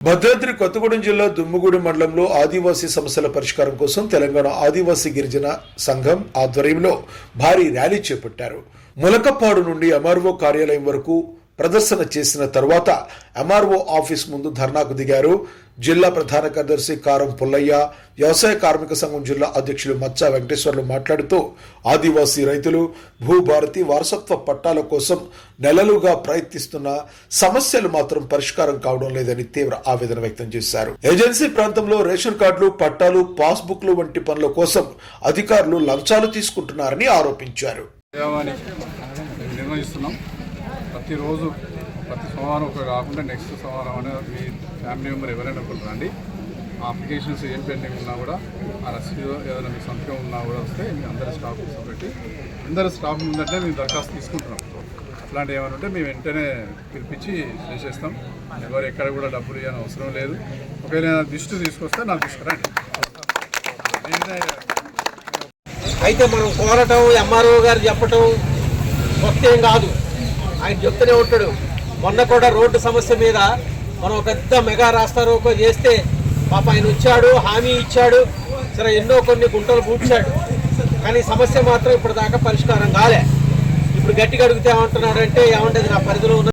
భద్రాద్రి కొత్తగూడెం జిల్లా దుమ్ముగూడెం మండలంలో ఆదివాసీ సమస్యల పరిష్కారం కోసం తెలంగాణ ఆదివాసీ గిరిజన సంఘం ఆధ్వర్యంలో భారీ ర్యాలీ చేపట్టారు. ములకపాడు నుండి ఎంఆర్ఓ కార్యాలయం వరకు ప్రదర్శన చేసిన తర్వాత ఎంఆర్ఓ ఆఫీస్ ముందు ధర్నాకు దిగారు. జిల్లా ప్రధాన కార్యదర్శి కారం పుల్లయ్య వ్యవసాయ కార్మిక సంఘం జిల్లా అధ్యక్షులు మచ్చా వెంకటేశ్వర్లు మాట్లాడుతూ ఆదివాసీ రైతులు భూభారతి వారసత్వ పట్టాల కోసం నెలలుగా ప్రయత్నిస్తున్న సమస్యలు మాత్రం పరిష్కారం కావడం లేదని తీవ్ర ఆవేదన వ్యక్తం చేశారు. ఏజెన్సీ ప్రాంతంలో రేషన్ కార్డులు పట్టాలు పాస్బుక్లు వంటి పనుల కోసం అధికారులు లంచాలు తీసుకుంటున్నారని ఆరోపించారు. నిర్వహిస్తున్నాం ప్రతిరోజు ప్రతి సోమవారం ఒక కాకుండా నెక్స్ట్ సోమవారం అనేది మీ ఫ్యామిలీ మెంబర్ ఎవరైనా ఒకరు రండి. ఆ అప్లికేషన్స్ ఏం పెండింగ్ ఉన్నా కూడా ఆ రసీదు ఏదైనా మీ సంతకం ఉన్నా కూడా వస్తే మీ అందరి స్టాఫ్ పెట్టి అందరి స్టాఫ్ ముందంటే మేము దరఖాస్తు తీసుకుంటున్నాం. అట్లాంటి ఏమైనా ఉంటే మేము వెంటనే పిలిపించి చేసేస్తాం. ఎవరు ఎక్కడ కూడా డబ్బులు ఇవ్వని అవసరం లేదు. ఒకవేళ దిష్టి తీసుకొస్తే నాకు తీసుకురండి అయితే మనం కోరటం ఎంఆర్ఓ గారు చెప్పటం కొత్త ఏం కాదు. ఆయన చెప్తూనే ఉంటాడు. మొన్న కూడా రోడ్డు సమస్య మీద మనం ఒక పెద్ద మెగా రాస్తారోకో చేస్తే పాప ఆయన వచ్చాడు హామీ ఇచ్చాడు సరే ఎన్నో కొన్ని గుంటలు పూడ్చాడు. కానీ సమస్య మాత్రం ఇప్పుడు దాకా పరిష్కారం కాలే. ఇప్పుడు గట్టిగా అడిగితే ఏమంటున్నాడంటే ఏమంటే నా పరిధిలో ఉన్న